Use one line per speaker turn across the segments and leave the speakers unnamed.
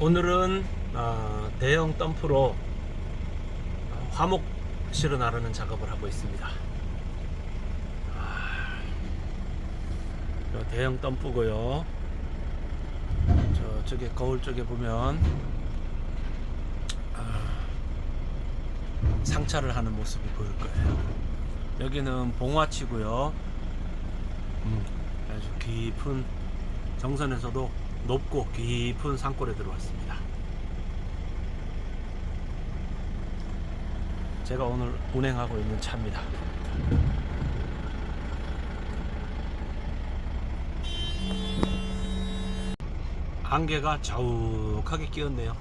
오늘은 어, 대형 덤프로 어, 화목 실어 나르는 작업을 하고 있습니다. 아, 요 대형 덤프고요. 저쪽에 거울 쪽에 보면 아, 상차를 하는 모습이 보일 거예요. 여기는 봉화치고요. 음, 아주 깊은 정선에서도 높고 깊은 산골에 들어왔습니다. 제가 오늘 운행하고 있는 차입니다. 안개가 자욱하게 끼었네요.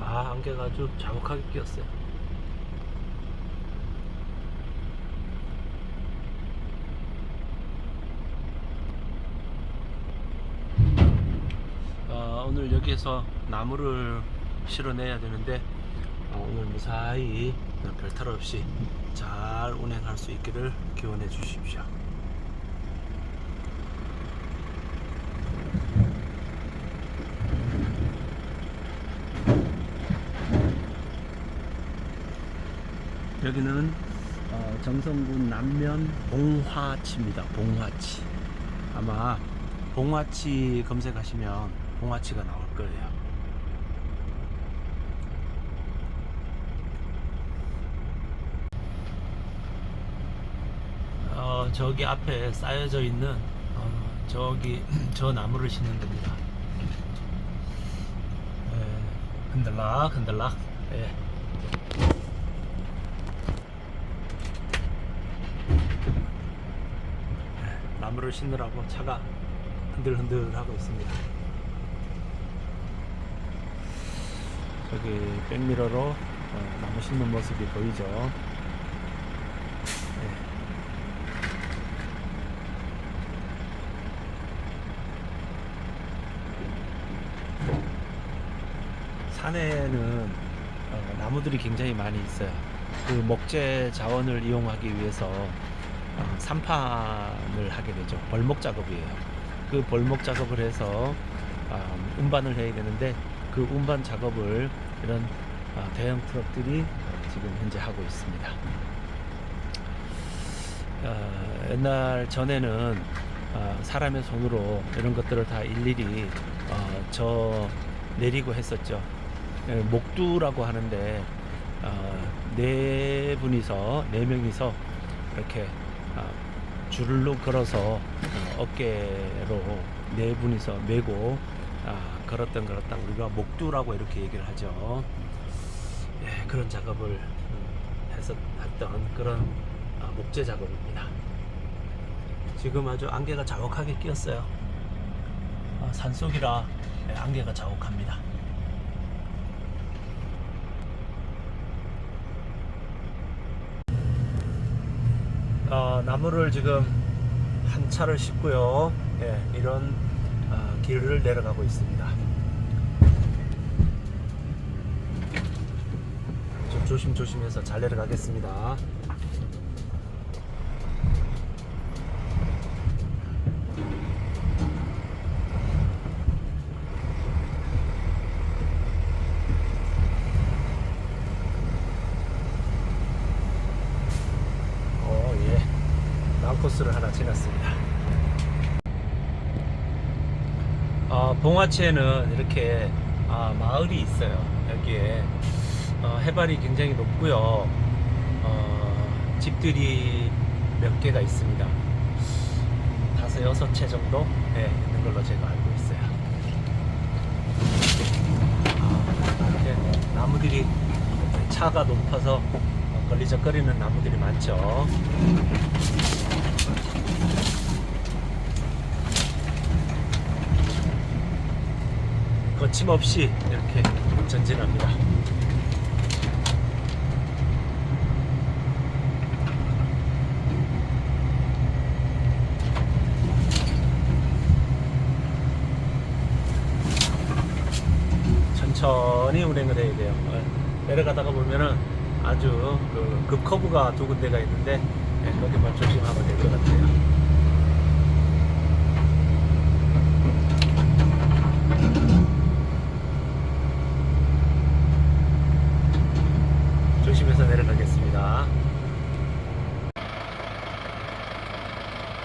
아, 안개가 아주 자욱하게 끼었어요. 어, 오늘 여기에서 나무를 실어내야 되는데 어, 오늘 무사히 별탈 없이 잘 운행할 수 있기를 기원해 주십시오. 여기는 어, 정성군 남면 봉화치입니다. 봉화치. 아마 봉화치 검색하시면 봉화치가 나올 거예요. 어, 저기 앞에 쌓여져 있는 어, 저기 저 나무를 심는 겁니다. 예, 흔들락 흔들락. 예. 나무를 심느라고 차가 흔들흔들 하고 있습니다. 저기 백미러로 어, 나무 심는 모습이 보이죠. 네. 산에는 어, 나무들이 굉장히 많이 있어요. 그 목재 자원을 이용하기 위해서 어, 산판을 하게 되죠. 벌목 작업이에요. 그 벌목 작업을 해서 어, 운반을 해야 되는데 그 운반 작업을 이런 어, 대형 트럭들이 지금 현재 하고 있습니다. 어, 옛날 전에는 어, 사람의 손으로 이런 것들을 다 일일이 어, 저 내리고 했었죠. 예, 목두라고 하는데 어, 네 분이서 네 명이서 이렇게 아, 줄로 걸어서 어, 어깨로 네 분이서 메고 아, 걸었던 걸었다 우리가 목두라고 이렇게 얘기를 하죠. 예, 그런 작업을 음, 해서 했던 그런 아, 목재 작업입니다. 지금 아주 안개가 자욱하게 끼었어요. 아, 산속이라 예, 안개가 자욱합니다. 어, 나무를 지금 한 차를 싣고요. 예, 이런 어, 길을 내려가고 있습니다. 좀 조심조심해서 잘 내려가겠습니다. 어, 예. 난코스를 하나 지났습니다. 어, 봉화치에는 이렇게 아, 마을이 있어요. 여기에 어, 해발이 굉장히 높고요. 어, 집들이 몇 개가 있습니다. 다섯 여섯 채 정도 네, 있는 걸로 제가 알고 있어요. 아, 이렇게 나무들이 차가 높아서 어, 걸리적거리는 나무들이 많죠. 거침없이 이렇게 전진합니다. 천천히 운행을 해야 돼요. 어, 내려가다가 보면은 아주 그 급커브가 두 군데가 있는데 네, 거기만 조심하면 될 것 같아요. 조심해서 내려가겠습니다.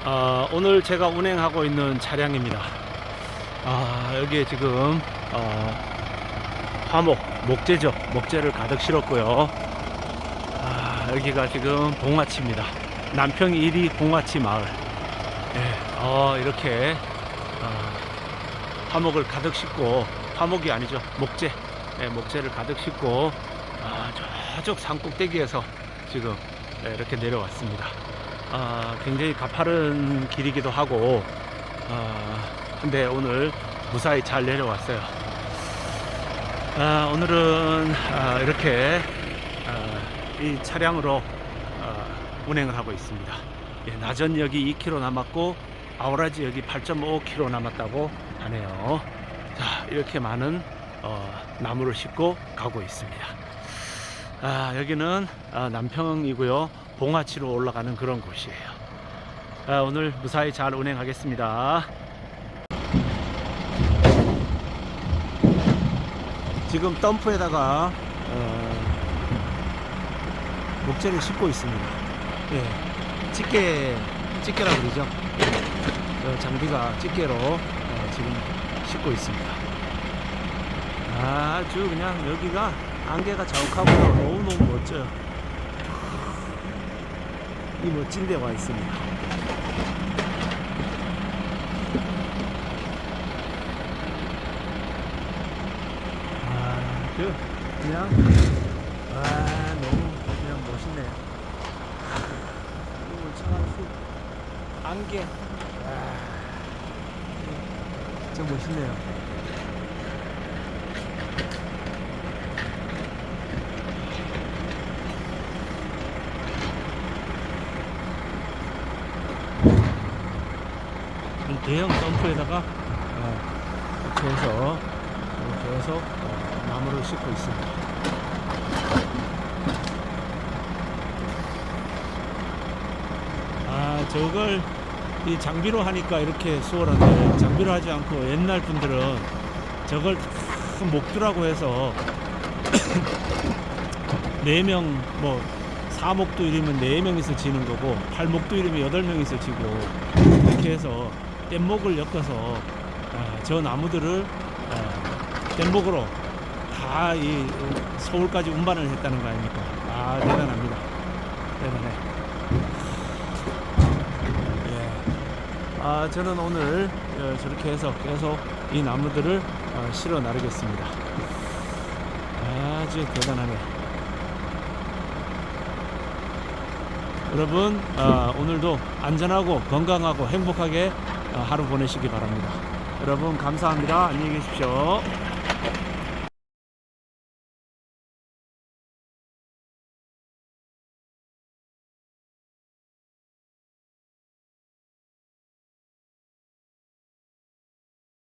아, 오늘 제가 운행하고 있는 차량입니다. 아, 여기에 지금 어, 화목, 목재죠. 목재를 가득 실었고요. 아, 여기가 지금 봉화치입니다. 남평 1위 봉화치 마을. 예, 어, 이렇게 아, 화목을 가득 싣고 화목이 아니죠. 목재. 예, 목재를 가득 싣고 아, 저쪽 산 꼭대기에서 지금 예, 이렇게 내려왔습니다. 아, 굉장히 가파른 길이기도 하고 아, 근데 오늘 무사히 잘 내려왔어요. 아, 오늘은 아, 이렇게 아, 이 차량으로 아, 운행을 하고 있습니다. 예, 나전역이 2km 남았고 아우라지역이 8.5km 남았다고 하네요. 자, 이렇게 많은 어, 나무를 싣고 가고 있습니다. 아, 여기는 아, 남평이고요. 봉화치로 올라가는 그런 곳이에요. 아, 오늘 무사히 잘 운행하겠습니다. 지금 덤프에다가 어, 목재를 싣고 있습니다. 예, 집게 집게라 그러죠. 어, 장비가 집게로 어, 지금 싣고 있습니다. 아주 그냥 여기가 안개가 자욱하고요. 너무 너무 멋져요. 이 멋진 데 와 있습니다. 아주 그냥 아 너무 그냥 멋있네요. 이 울창한 숲 안개 아 진짜 멋있네요. 대형 덤프에다가 어, 이렇게 해서 이렇게 해서 어, 나무를 싣고 있습니다. 아 저걸 이 장비로 하니까 이렇게 수월한데 장비로 하지 않고 옛날 분들은 저걸 다 목두라고 해서 네명뭐 사목도 이르면 네 명이서 지는 거고 팔목도 이르면 여덟 명이서 지고 이렇게 해서 뗏목을 엮어서 아, 저 나무들을 아, 뗏목으로 다 이 서울까지 운반을 했다는 거 아닙니까? 아 대단합니다. 대단해. 예. 아 저는 오늘 어, 저렇게 해서 계속 이 나무들을 어, 실어 나르겠습니다. 아주 대단하네. 여러분 어, 오늘도 안전하고 건강하고 행복하게 어, 하루 보내시기 바랍니다. 여러분 감사합니다. 안녕히 계십시오.